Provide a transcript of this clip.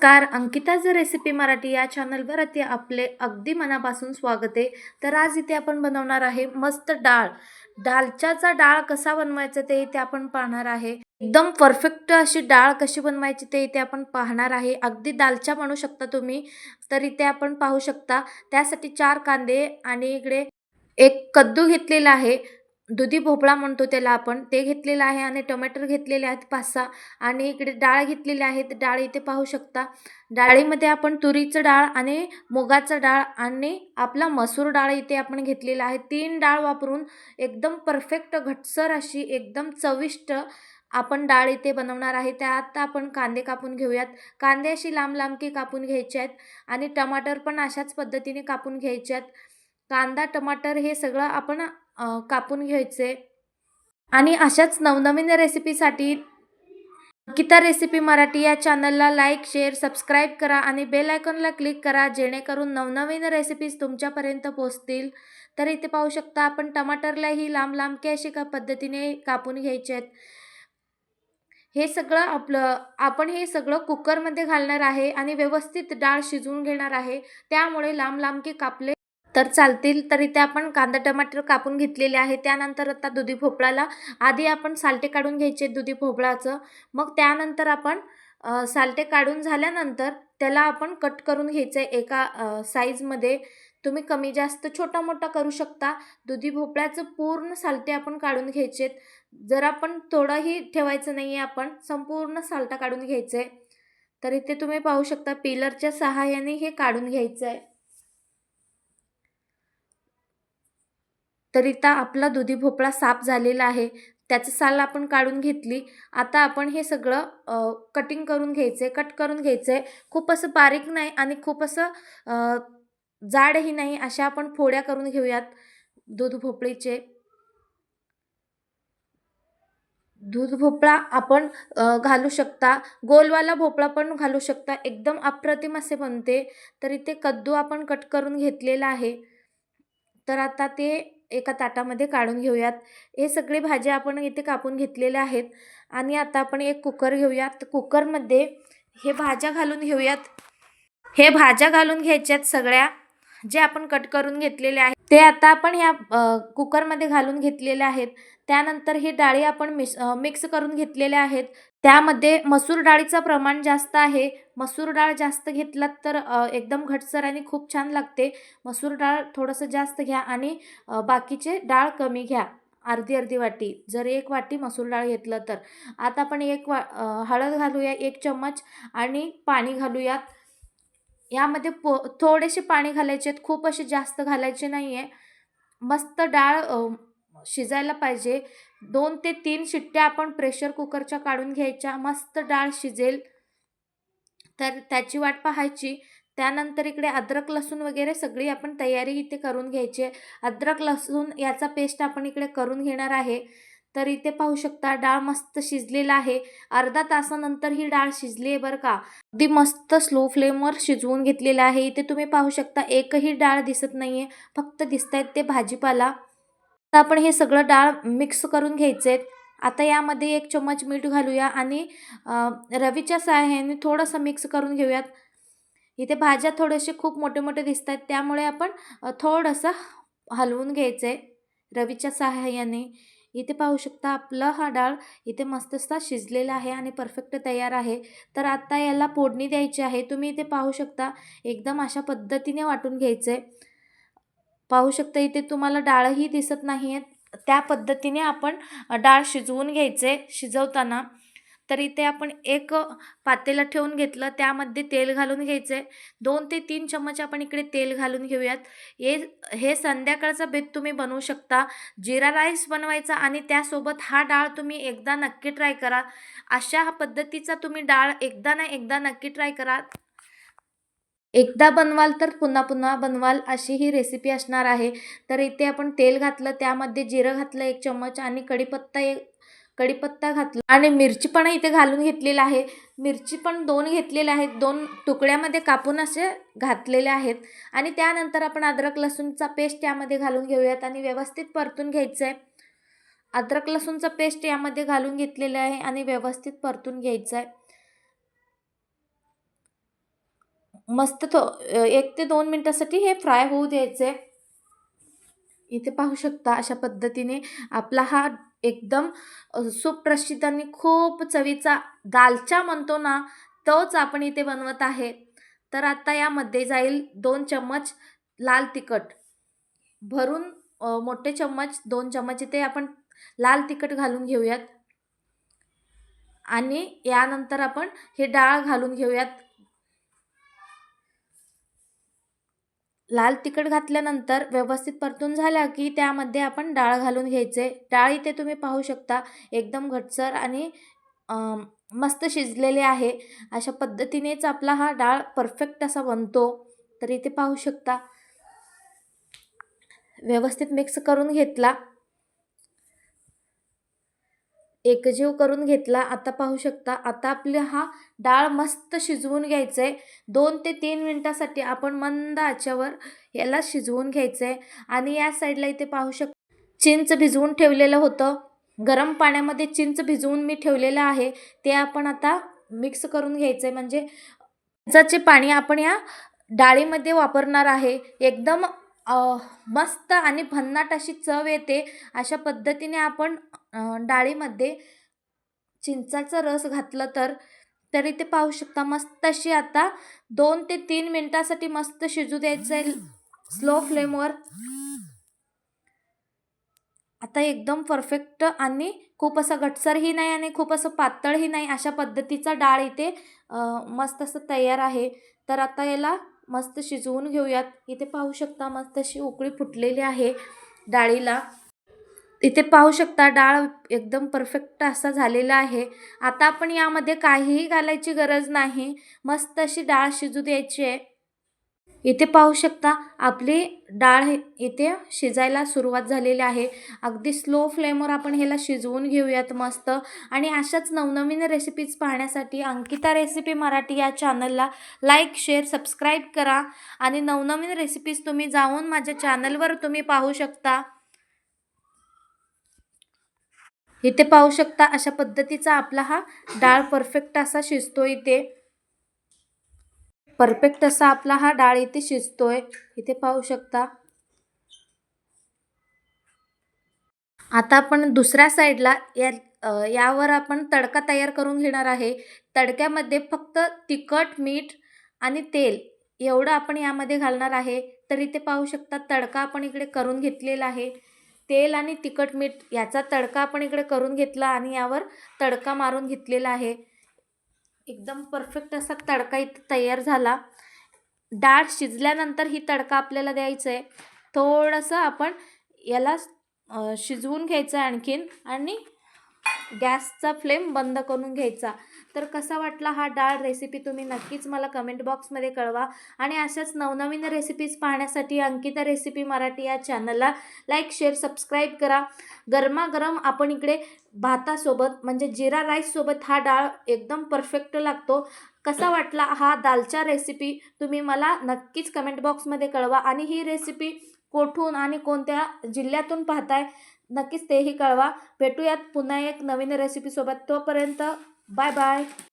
नमस्कार अंकिताज रेसिपी मराठी या चॅनलवर ते आपले अगदी मनापासून स्वागत आहे. तर आज इथे आपण बनवणार आहे मस्त डाळ. डालच्याचा डाळ कसा बनवायचा ते इथे आपण पाहणार आहे. एकदम परफेक्ट अशी डाळ कशी बनवायची ते इथे आपण पाहणार आहे. अगदी दालच्या बनवू शकता तुम्ही तर इथे आपण पाहू शकता. त्यासाठी चार कांदे आणि इकडे एक कद्दू घेतलेला आहे. दुधी भोपळा म्हणतो त्याला आपण ते घेतलेलं आहे आणि टोमॅटो घेतलेले आहेत पाच सहा आणि इकडे डाळ घेतलेली आहे तर डाळ इथे पाहू शकता. डाळीमध्ये आपण तुरीचं डाळ आणि मुगाचं डाळ आणि आपला मसूर डाळ इथे आपण घेतलेला आहे. तीन डाळ वापरून एकदम परफेक्ट घटसर अशी एकदम चविष्ट आपण डाळ इथे बनवणार आहे. त्यात आपण कांदे कापून घेऊयात. कांदे अशी लांब लांबकी कापून घ्यायचे आहेत आणि टमाटर पण अशाच पद्धतीने कापून घ्यायचे आहेत. कांदा टमाटर हे सगळं आपण कापून घ्यायचे. आणि अशाच नवनवीन रेसिपीसाठी अंकिता रेसिपी मराठी या चॅनलला लाईक शेअर सबस्क्राईब करा आणि बेल आयकॉनला क्लिक करा जेणेकरून नवनवीन रेसिपीज तुमच्यापर्यंत पोहोचतील. तर इथे पाहू शकता आपण टमाटरलाही लांब लांबके अशी का पद्धतीने कापून घ्यायचे आहेत. हे सगळं आपलं आपण हे सगळं कुकरमध्ये घालणार आहे आणि व्यवस्थित डाळ शिजवून घेणार आहे. त्यामुळे लांब लांबके कापले तर चालतील तर इथे आपण कांदा टमाटर कापून घेतलेले आहे त्यानंतर आता दुधी भोपळाला आधी आपण सालटे काढून घ्यायचे दुधी भोपळाचं. मग त्यानंतर आपण सालटे काढून झाल्यानंतर त्याला आपण कट करून घ्यायचं आहे. एका साईजमध्ये तुम्ही कमी जास्त छोटा मोठा करू शकता. दुधी भोपळ्याचं पूर्ण सालटे आपण काढून घ्यायचेत जर आपण थोडंही ठेवायचं नाही आहे आपण संपूर्ण सालटा काढून घ्यायचं आहे. तर इथे तुम्ही पाहू शकता पिलरच्या सहाय्याने हे काढून घ्यायचं आहे. तर आपला दुधी भोपळा साफ झालेला आहे. त्याचं साल आपण काढून घेतली. आता आपण हे सगळं कटिंग करून घ्यायचं. आहे कट करून घ्यायचं. आहे खूप असं बारीक नाही आणि खूप असं जाडही नाही अशा आपण फोड्या करून घेऊयात. दूध भोपळीचे. दूध भोपळा आपण घालू शकता. गोलवाला भोपळा पण घालू शकता. एकदम अप्रतिम असे बनते. तर इथे कद्दू आपण कट करून घेतलेला आहे. तर आता ते एका ताटामध्ये काढून घेऊयात. हे सगळे भाज्या आपण इथे कापून घेतलेल्या आहेत. आणि आता आपण एक कुकर घेऊयात. कुकरमध्ये हे भाज्या घालून घेऊयात. हे भाज्या घालून घ्यायच्यात सगळ्या जे आपण कट करून घेतलेले आहेत. ते आता आपण ह्या कुकरमध्ये घालून घेतलेले आहेत. त्यानंतर ही डाळी आपण मिस मिक्स करून घेतलेल्या आहेत. त्यामध्ये मसूर डाळीचं प्रमाण जास्त आहे. मसूर डाळ जास्त घेतलात तर एकदम घटसर आणि खूप छान लागते. मसूर डाळ थोडंसं जास्त घ्या आणि बाकीचे डाळ कमी घ्या. अर्धी अर्धी वाटी. जर एक वाटी मसूर डाळ घेतलं तर. आता आपण एक वा हळद घालूया एक चम्मच आणि पाणी घालूयात. यामध्ये पो थोडेसे पाणी घालायचे आहेत. खूप असे जास्त घालायचे नाही आहे मस्त डाळ शिजायला पाहिजे. दोन ते तीन शिट्ट्या आपण प्रेशर कुकरच्या काढून घ्यायच्या. मस्त डाळ शिजेल. तर त्याची वाट पाहायची. त्यानंतर इकडे अद्रक लसूण वगैरे सगळी आपण तयारी इथे करून घ्यायची आहे. अद्रक लसूण याचा पेस्ट आपण इकडे करून घेणार आहे. तर इथे पाहू शकता डाळ मस्त शिजलेला आहे. अर्धा तासानंतर ही डाळ शिजली आहे बरं का. अगदी मस्त स्लो फ्लेमवर शिजवून घेतलेला आहे. इथे तुम्ही पाहू शकता एकही डाळ दिसत नाही आहे फक्त दिसत आहेत ते भाजीपाला. आता आपण हे सगळं डाळ मिक्स करून घ्यायचे. आहेत आता यामध्ये एक चम्मच मीठ घालूया आणि रवीच्या सहाय्याने थोडंसं मिक्स करून घेऊयात. इथे भाज्या थोडेसे खूप मोठे मोठे दिसत आहेत त्यामुळे आपण थोडंसं हलवून घ्यायचं आहे रवीच्या सहाय्याने इथे पाहू शकता आपलं हा डाळ इथे मस्तस्ता शिजलेला आहे आणि परफेक्ट तयार आहे. तर आता याला फोडणी द्यायची आहे. तुम्ही इथे पाहू शकता एकदम अशा पद्धतीने वाटून घ्यायचं. आहे पाहू शकता इथे तुम्हाला डाळही दिसत नाही आहेत त्या पद्धतीने आपण डाळ शिजवून घ्यायचे शिजवताना. तर इथे आपण एक पातेलं ठेवून घेतलं. त्यामध्ये तेल घालून घ्यायचं. आहे दोन ते तीन चम्मच आपण इकडे तेल घालून घेऊयात. हे हे संध्याकाळचा बेत तुम्ही बनवू शकता. जिरा राईस बनवायचा आणि त्यासोबत हा डाळ तुम्ही एकदा नक्की ट्राय करा. अशा पद्धतीचा तुम्ही डाळ एकदा ना एकदा नक्की ट्राय करा. एकदा बनवाल तर पुन्हा पुन्हा बनवाल अशी ही रेसिपी असणार आहे. तर इथे आपण तेल घातलं त्यामध्ये जिरं घातलं एक चम्मच आणि कढीपत्ता एक कढीपत्ता घातला आणि मिरची पण इथे घालून घेतलेला आहे. मिरची पण दोन घेतलेल्या आहेत. दोन तुकड्यामध्ये कापून असे घातलेले आहेत. आणि त्यानंतर आपण अद्रक लसूणचा पेस्ट यामध्ये घालून घेऊयात आणि व्यवस्थित परतून घ्यायचं आहे अद्रक लसूणचा पेस्ट यामध्ये घालून घेतलेलं आहे आणि व्यवस्थित परतून घ्यायचं आहे मस्त तो एक ते दोन मिनटासाठी हे फ्राय होऊ द्यायचे इथे पाहू शकता अशा पद्धतीने आपला हा एकदम सुप्रसिद्ध आणि खूप चवीचा दालचा म्हणतो ना तोच आपण इथे बनवत आहे. तर आता यामध्ये जाईल दोन चम्मच लाल तिखट. भरून मोठे चम्मच दोन चम्मच इथे आपण लाल तिखट घालून घेऊयात. आणि यानंतर आपण हे डाळ घालून घेऊयात. लाल तिखट घातल्यानंतर व्यवस्थित परतून झाल्या की त्यामध्ये आपण डाळ घालून घ्यायचे. डाळ इथे तुम्ही पाहू शकता एकदम घटसर आणि मस्त शिजलेले आहे. अशा पद्धतीनेच आपला हा डाळ परफेक्ट असा बनतो. तर इथे पाहू शकता. व्यवस्थित मिक्स करून घेतला. एकजीव करून घेतला. आता पाहू शकता आता आपले हा डाळ मस्त शिजवून घ्यायचं आहे दोन ते तीन मिनटासाठी आपण मंद आच्यावर याला शिजवून घ्यायचं आहे आणि या साईडला इथे पाहू शक चिंच भिजवून ठेवलेलं होतं. गरम पाण्यामध्ये चिंच भिजवून मी ठेवलेलं आहे. ते आपण आता मिक्स करून घ्यायचं आहे म्हणजे चिंचाचे पाणी आपण या डाळीमध्ये वापरणार आहे. एकदम मस्त आणि भन्नाट अशी चव येते. अशा पद्धतीने आपण डाळीमध्ये चिंचाचा रस घातलं तर तरी ते पाहू शकता मस्त अशी आता दोन ते तीन मिनटासाठी मस्त शिजू द्यायचं आहे स्लो फ्लेमवर. आता एकदम परफेक्ट आणि खूप असं घटसरही नाही आणि खूप असं पातळही नाही अशा पद्धतीचा डाळ इथे मस्त असं तयार आहे. तर आता याला मस्त शिजवून घेऊयात. इथे पाहू शकता मस्त अशी उकळी फुटलेली आहे डाळीला. इथे पाहू शकता डाळ एकदम परफेक्ट असा झालेला आहे. आता आपण यामध्ये काहीही घालायची गरज नाही. मस्त अशी डाळ शिजू द्यायची आहे. इथे पाहू शकता आपली डाळ हे- इथे शिजायला सुरुवात झालेली आहे. अगदी स्लो फ्लेमवर आपण ह्याला शिजवून घेऊयात मस्त. आणि अशाच नवनवीन रेसिपीज पाहण्यासाठी अंकिता रेसिपी मराठी या चॅनलला लाईक शेअर सबस्क्राईब करा. आणि नवनवीन रेसिपीज तुम्ही जाऊन माझ्या चॅनलवर तुम्ही पाहू शकता. इथे पाहू शकता अशा पद्धतीचा आपला हा डाळ परफेक्ट असा शिजतो इथे. परफेक्ट असा आपला हा डाळ इथे शिजतोय. इथे पाहू शकता. आता आपण दुसऱ्या साईडला या यावर आपण तडका तयार करून घेणार आहे. तडक्यामध्ये फक्त तिखट मीठ आणि तेल एवढं आपण यामध्ये घालणार आहे. तर इथे पाहू शकता तडका आपण इकडे करून घेतलेला आहे. तेल आणि तिखट मीठ याचा तडका आपण इकडे करून घेतला आणि यावर तडका मारून घेतलेला आहे. एकदम परफेक्ट असा तडका इथं तयार झाला. डाळ शिजल्यानंतर ही तडका आपल्याला द्यायचं आहे. थोडंसं आपण याला शिजवून घ्यायचं आणखीन आणि गॅसचा फ्लेम बंद करून घ्यायचा. तर कसा वाटला हा डाळ रेसिपी तुम्ही नक्कीच मला कमेंट बॉक्समध्ये कळवा. आणि अशाच नवनवीन रेसिपीज पाहण्यासाठी अंकिता रेसिपी मराठी या चॅनलला लाईक शेअर सबस्क्राईब करा. गरमागरम आपण इकडे भातासोबत म्हणजे जिरा राईससोबत हा डाळ एकदम परफेक्ट लागतो. कसा वाटला हा दालचा रेसिपी तुम्ही मला नक्कीच कमेंट बॉक्समध्ये कळवा. आणि ही रेसिपी कोठून आणि कोणत्या जिल्ह्यातून पाहताय? नक्कीच तेही कळवा. भेटूयात पुन्हा एक नवीन रेसिपीसोबत तोपर्यंत बाय बाय